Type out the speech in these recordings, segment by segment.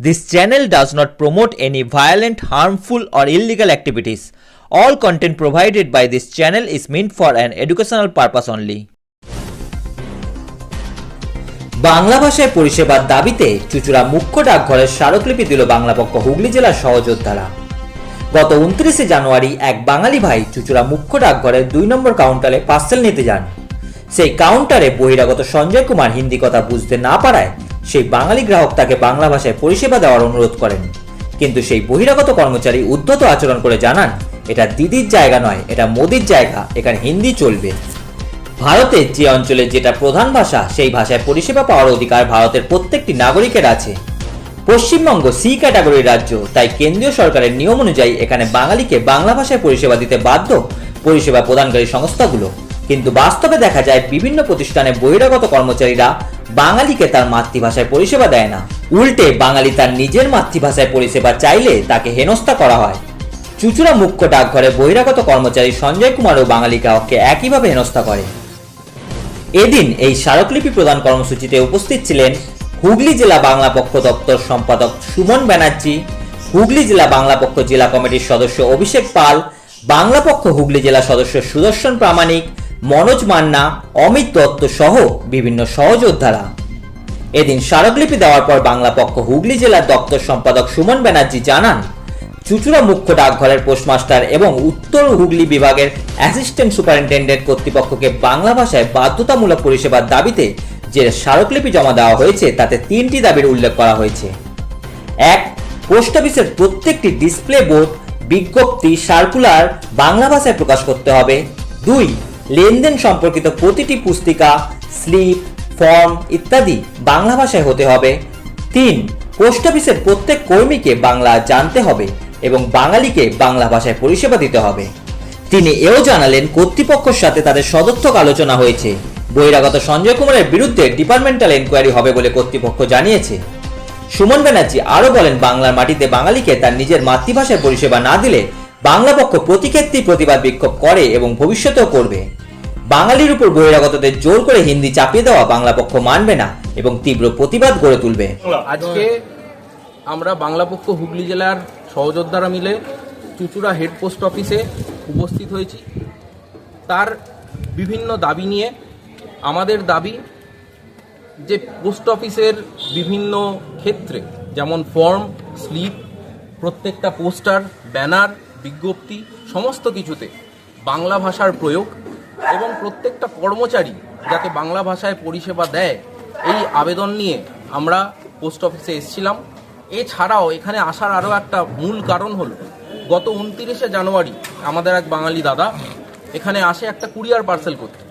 This channel does not promote any violent, harmful, or illegal activities. All content provided by this channel is meant for an educational purpose only. Bangla ভাষায় পরিষেবার দাবিতে চুচুড়া মুখ্য ডাকঘরের স্মারকলিপি দিল বাংলা পক্ষ হুগলি জেলার সহযোদ্ধারা গত উনত্রিশে জানুয়ারি এক বাঙালি ভাই চুচুড়া মুখ্য ডাকঘরের দুই নম্বর কাউন্টারে পার্সেল নিতে যান সেই কাউন্টারে বহিরাগত সঞ্জয় কুমার হিন্দি কথা বুঝতে না পারায় সেই বাঙালি গ্রাহক তাকে বাংলা ভাষায় পরিষেবা দেওয়ার অনুরোধ করেন। কিন্তু সেই বহিরাগত কর্মচারী উদ্ধত আচরণ করে জানান, এটা দিদির জায়গা নয়, এটা মোদির জায়গা, এখানে হিন্দি চলবে। ভারতের যে অঞ্চলে যেটা প্রধান ভাষা, সেই ভাষায় পরিষেবা পাওয়ার অধিকার ভারতের প্রত্যেকটি নাগরিকের আছে। পশ্চিমবঙ্গ সি ক্যাটাগরির রাজ্য, তাই কেন্দ্রীয় সরকারের নিয়ম অনুযায়ী এখানে বাঙালিকে বাংলা ভাষায় পরিষেবা দিতে বাধ্য পরিষেবা প্রদানকারী সংস্থাগুলো। কিন্তু বাস্তবে দেখা যায় বিভিন্ন প্রতিষ্ঠানে বহিরাগত কর্মচারীরা বাঙালিকে তার মাতৃভাষায় পরিষেবা দেয় না। উল্টে বাঙালি তার নিজের মাতৃভাষায় পরিষেবা চাইলে তাকে হেনস্থা করা হয়। চুচুড়া মুখ্য ডাকঘরে বহিরাগত কর্মচারী সঞ্জয় কুমারও বাঙালি গ্রাহককে একইভাবে হেনস্থা করে। এদিন এই স্মারকলিপি প্রদান কর্মসূচিতে উপস্থিত ছিলেন হুগলি জেলা বাংলা পক্ষ দপ্তর সম্পাদক সুমন ব্যানার্জি, হুগলি জেলা বাংলা পক্ষ জেলা কমিটির সদস্য অভিষেক পাল, বাংলা পক্ষ হুগলি জেলা সদস্য সুদর্শন প্রামাণিক মনোজ মান্না, অমিত দত্ত সহ বিভিন্ন সহযোদ্ধারা। এদিন স্মারকলিপি দেওয়ার পর বাংলা পক্ষ হুগলি জেলার দপ্তর সম্পাদক সুমন ব্যানার্জি জানান, চুচুড়া মুখ্য ডাকঘরের পোস্টমাস্টার এবং উত্তর হুগলি বিভাগের অ্যাসিস্ট্যান্ট সুপারিনটেন্ডেন্ট কর্তৃপক্ষকে বাংলা ভাষায় বাধ্যতামূলক পরিষেবার দাবিতে যে স্মারকলিপি জমা দেওয়া হয়েছে, তাতে তিনটি দাবির উল্লেখ করা হয়েছে। এক, পোস্ট অফিসের প্রত্যেকটি ডিসপ্লে বোর্ড, বিজ্ঞপ্তি, সার্কুলার বাংলা ভাষায় প্রকাশ করতে হবে। দুই লেনদেন সম্পর্কিত প্রতিটি পুস্তিকা, স্লিপ, ফর্ম ইত্যাদি বাংলা ভাষায় হতে হবে। তিন, পোস্ট অফিসের প্রত্যেক কর্মীকে বাংলা জানতে হবে এবং বাঙালিকে বাংলা ভাষায় পরিষেবা দিতে হবে। তিনি এও জানালেন, কর্তৃপক্ষের সাথে তাদের সদর্থক আলোচনা হয়েছে। বহিরাগত সঞ্জয় কুমারের বিরুদ্ধে ডিপার্টমেন্টাল এনকোয়ারি হবে বলে কর্তৃপক্ষ জানিয়েছে। সুমন ব্যানার্জি আরও বলেন, বাংলার মাটিতে বাঙালিকে তার নিজের মাতৃভাষায় পরিষেবা না দিলে বাংলা পক্ষ প্রতিক্ষেত্রেই প্রতিবাদ বিক্ষোভ করে এবং ভবিষ্যতেও করবে। বাঙালির উপর বহিরাগতদের জোর করে হিন্দি চাপিয়ে দেওয়া বাংলা পক্ষ মানবে না এবং তীব্র প্রতিবাদ গড়ে তুলবে। আজকে আমরা বাংলা পক্ষ হুগলি জেলার সহযোদ্ধারা মিলে চুচুড়া হেড পোস্ট অফিসে উপস্থিত হয়েছি। তার বিভিন্ন দাবি নিয়ে আমাদের দাবি যে পোস্ট অফিসের বিভিন্ন ক্ষেত্রে যেমন ফর্ম, স্লিপ, প্রত্যেকটা পোস্টার, ব্যানার, বিজ্ঞপ্তি, সমস্ত কিছুতে বাংলা ভাষার প্রয়োগ এবং প্রত্যেকটা কর্মচারী যাতে বাংলা ভাষায় পরিষেবা দেয়, এই আবেদন নিয়ে আমরা পোস্ট অফিসে এসেছিলাম। এছাড়াও এখানে আসার আরও একটা মূল কারণ হলো, গত উনতিরিশে জানুয়ারি আমাদের এক বাঙালি দাদা এখানে আসে একটা কুরিয়ার পার্সেল করতে।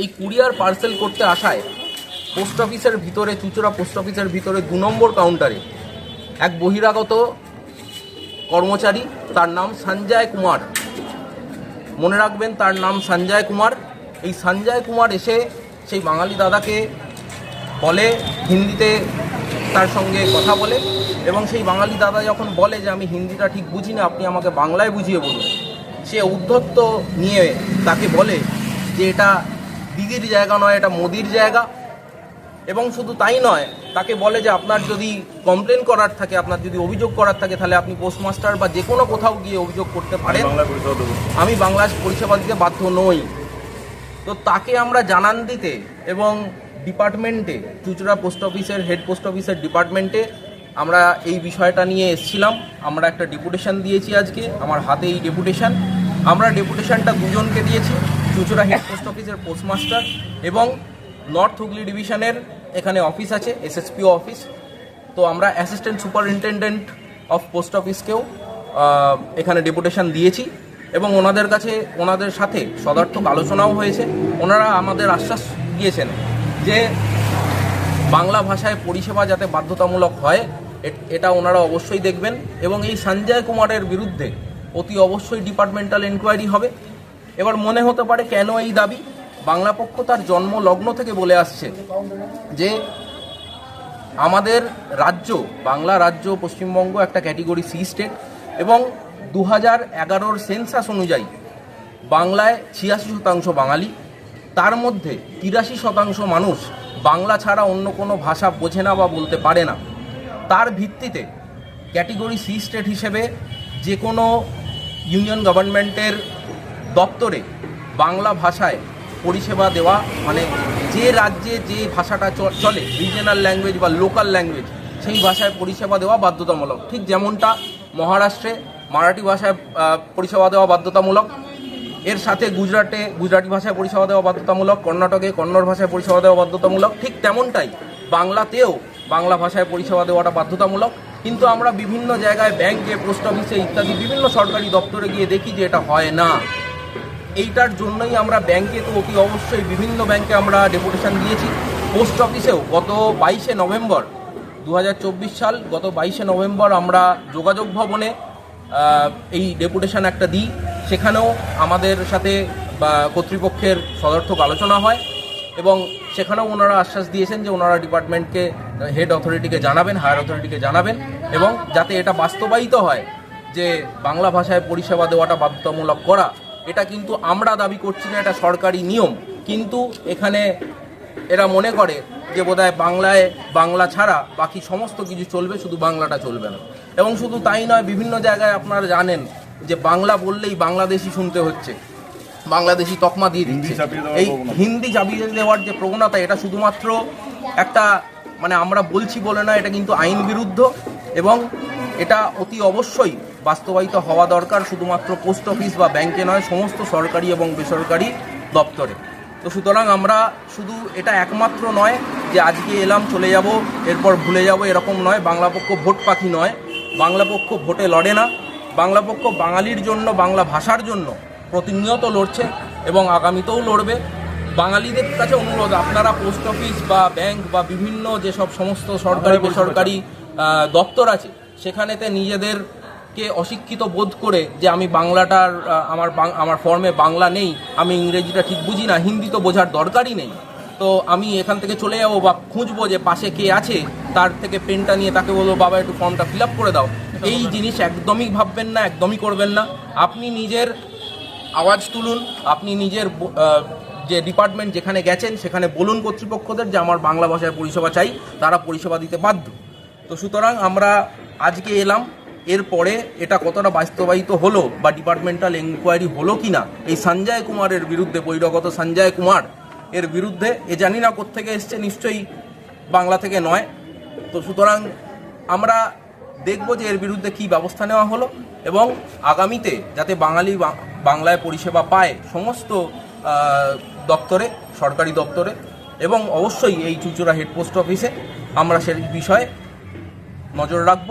এই কুরিয়ার পার্সেল করতে আসায় পোস্ট অফিসের ভিতরে, চুচুড়া পোস্ট অফিসের ভিতরে দু নম্বর কাউন্টারে এক বহিরাগত কর্মচারী, তার নাম সঞ্জয় কুমার। মনে রাখবেন তার নাম সঞ্জয় কুমার। এই সঞ্জয় কুমার এসে সেই বাঙালি দাদাকে বলে, হিন্দিতে তার সঙ্গে কথা বলে এবং সেই বাঙালি দাদা যখন বলে যে আমি হিন্দিটা ঠিক বুঝি না, আপনি আমাকে বাংলায় বুঝিয়ে বলুন। সে উদ্ধত্ত নিয়ে তাকে বলে যে এটা দিদির জায়গা নয়, এটা মোদির জায়গা। এবং শুধু তাই নয় তাকে বলে যে আপনার যদি কমপ্লেন করার থাকে আপনার যদি অভিযোগ করার থাকে তাহলে আপনি পোস্টমাস্টার বা যে কোনো কোথাও গিয়ে অভিযোগ করতে পারেন। আমি বাংলা পরিষেবা দিতে বাধ্য নই। তো তাকে আমরা জানান দিতে এবং ডিপার্টমেন্টে চুচড়া পোস্ট অফিসের হেড পোস্ট অফিসের ডিপার্টমেন্টে আমরা এই বিষয়টা নিয়ে এসেছিলাম। আমরা একটা ডেপুটেশন দিয়েছি আজকে আমার হাতে এই ডেপুটেশন আমরা ডেপুটেশনটা দুজনকে দিয়েছি চুচড়া হেড পোস্ট অফিসের পোস্টমাস্টার এবং নর্থ হুগলি ডিভিশনের এখানে অফিস আছে এসএসপিও অফিস তো আমরা অ্যাসিস্ট্যান্ট সুপারিনটেন্ডেন্ট অফ পোস্ট অফিসকেও এখানে ডেপুটেশন দিয়েছি। এবং ওনাদের কাছে, ওনাদের সাথে সদার্থক আলোচনাও হয়েছে। ওনারা আমাদের আশ্বাস দিয়েছেন যে বাংলা ভাষায় পরিষেবা যাতে বাধ্যতামূলক হয় এটা ওনারা অবশ্যই দেখবেন। এবং এই সঞ্জয় কুমারের বিরুদ্ধে অতি অবশ্যই ডিপার্টমেন্টাল এনকোয়ারি হবে। এবার মনে হতে পারে কেন এই দাবি? বাংলা পক্ষ তার জন্ম লগ্ন থেকে বলে আসছে যে আমাদের রাজ্য, বাংলা রাজ্য, পশ্চিমবঙ্গ একটা ক্যাটেগরি সি স্টেট এবং দু হাজার এগারোর সেন্সাস অনুযায়ী বাংলায় ছিয়াশি শতাংশ বাঙালি। তার মধ্যে তিরাশি শতাংশ মানুষ বাংলা ছাড়া অন্য কোনো ভাষা বোঝে না বা বলতে পারে না। তার ভিত্তিতে ক্যাটেগরি সি স্টেট হিসেবে যে কোনো ইউনিয়ন গভর্নমেন্টের দপ্তরে বাংলা ভাষায় পরিষেবা দেওয়া মানে যে রাজ্যে যে ভাষাটা চলে রিজনাল ল্যাঙ্গুয়েজ বা লোকাল ল্যাঙ্গুয়েজ সেই ভাষায় পরিষেবা দেওয়া বাধ্যতামূলক। ঠিক যেমনটা মহারাষ্ট্রে মারাঠি ভাষায় পরিষেবা দেওয়া বাধ্যতামূলক। এর সাথে গুজরাটে গুজরাটি ভাষায় পরিষেবা দেওয়া বাধ্যতামূলক, কর্ণাটকে কন্নড় ভাষায় পরিষেবা দেওয়া বাধ্যতামূলক। ঠিক তেমনটাই বাংলাতেও বাংলা ভাষায় পরিষেবা দেওয়াটা বাধ্যতামূলক। কিন্তু আমরা বিভিন্ন জায়গায় ব্যাংকে, পোস্ট অফিসে ইত্যাদি বিভিন্ন সরকারি দপ্তরে গিয়ে দেখি যে এটা হয় না। এইটার জন্যই আমরা ব্যাংকে তো অতি অবশ্যই বিভিন্ন ব্যাংকে আমরা ডেপুটেশন দিয়েছি। পোস্ট অফিসেও গত বাইশে নভেম্বর দু হাজার চব্বিশ সাল, গত বাইশে নভেম্বর আমরা যোগাযোগ ভবনে এই ডেপুটেশন একটা দিই। সেখানেও আমাদের সাথে কর্তৃপক্ষের সদর্থক আলোচনা হয় এবং সেখানেও ওনারা আশ্বাস দিয়েছেন যে ওনারা ডিপার্টমেন্টকে, হেড অথরিটিকে জানাবেন, হায়ার অথরিটিকে জানাবেন এবং যাতে এটা বাস্তবায়িত হয় যে বাংলা ভাষায় পরিষেবা দেওয়াটা বাধ্যতামূলক করা এটা কিন্তু আমরা দাবি করছি না এটা সরকারি নিয়ম। কিন্তু এখানে এরা মনে করে যে বোধহয় বাংলায় বাংলা ছাড়া বাকি সমস্ত কিছু চলবে শুধু বাংলাটা চলবে না। এবং শুধু তাই নয় বিভিন্ন জায়গায় আপনারা জানেন যে বাংলা বললেই বাংলাদেশি শুনতে হচ্ছে। বাংলাদেশি তকমা দিয়ে দিচ্ছে। এই হিন্দি চাপিয়ে দেওয়ার যে প্রবণতা এটা শুধুমাত্র একটা মানে আমরা বলছি বলে না এটা কিন্তু আইন বিরুদ্ধ। এবং এটা অতি অবশ্যই বাস্তবায়িত হওয়া দরকার শুধুমাত্র পোস্ট অফিস বা ব্যাংকে নয় সমস্ত সরকারি এবং বেসরকারি দপ্তরে। তো সুতরাং আমরা শুধু এটা একমাত্র নয় যে আজকে এলাম চলে যাব এরপর ভুলে যাব এরকম নয় বাংলা পক্ষ ভোট পাখি নয় বাংলা পক্ষ ভোটে লড়ে না। বাংলা পক্ষ বাঙালির জন্য বাংলা ভাষার জন্য প্রতিনিয়ত লড়ছে এবং আগামীতেও লড়বে। বাঙালিদের কাছে অনুরোধ আপনারা পোস্ট অফিস বা ব্যাংক বা বিভিন্ন যেসব সমস্ত সরকারি বেসরকারি দপ্তর আছে সেখানেতে নিজেদেরকে অশিক্ষিত বোধ করে যে আমি বাংলাটার আমার আমার ফর্মে বাংলা নেই, আমি ইংরেজিটা ঠিক বুঝি না, হিন্দি তো বোঝার দরকারই নেই। তো আমি এখান থেকে চলে যাব বা খুঁজবো যে পাশে কে আছে, তার থেকে পেনটা নিয়ে তাকে বলব, বাবা, একটু ফর্মটা ফিল আপ করে দাও। এই জিনিস একদমই ভাববেন না, একদমই করবেন না। আপনি নিজের আওয়াজ তুলুন, আপনি নিজের যে ডিপার্টমেন্ট যেখানে গেছেন, সেখানে বলুন কর্তৃপক্ষদের যে আমার বাংলা ভাষায় পরিষেবা চাই, তারা পরিষেবা দিতে বাধ্য। তো সুতরাং আমরা আজকে এলাম এরপরে এটা কতটা বাস্তবায়িত হলো বা ডিপার্টমেন্টাল এনকোয়ারি হলো কি না এই সঞ্জয় কুমারের বিরুদ্ধে বৈরগত সঞ্জয় কুমার এর বিরুদ্ধে, এ জানি না কোত্থেকে এসছে, নিশ্চয়ই বাংলা থেকে নয়। তো সুতরাং আমরা দেখব যে এর বিরুদ্ধে কি ব্যবস্থা নেওয়া হলো এবং আগামীতে যাতে বাঙালি বাংলায় পরিষেবা পায় সমস্ত দপ্তরে, সরকারি দপ্তরে এবং অবশ্যই এই চুচুড়া হেড পোস্ট অফিসে আমরা সে বিষয়ে নজর রাখব।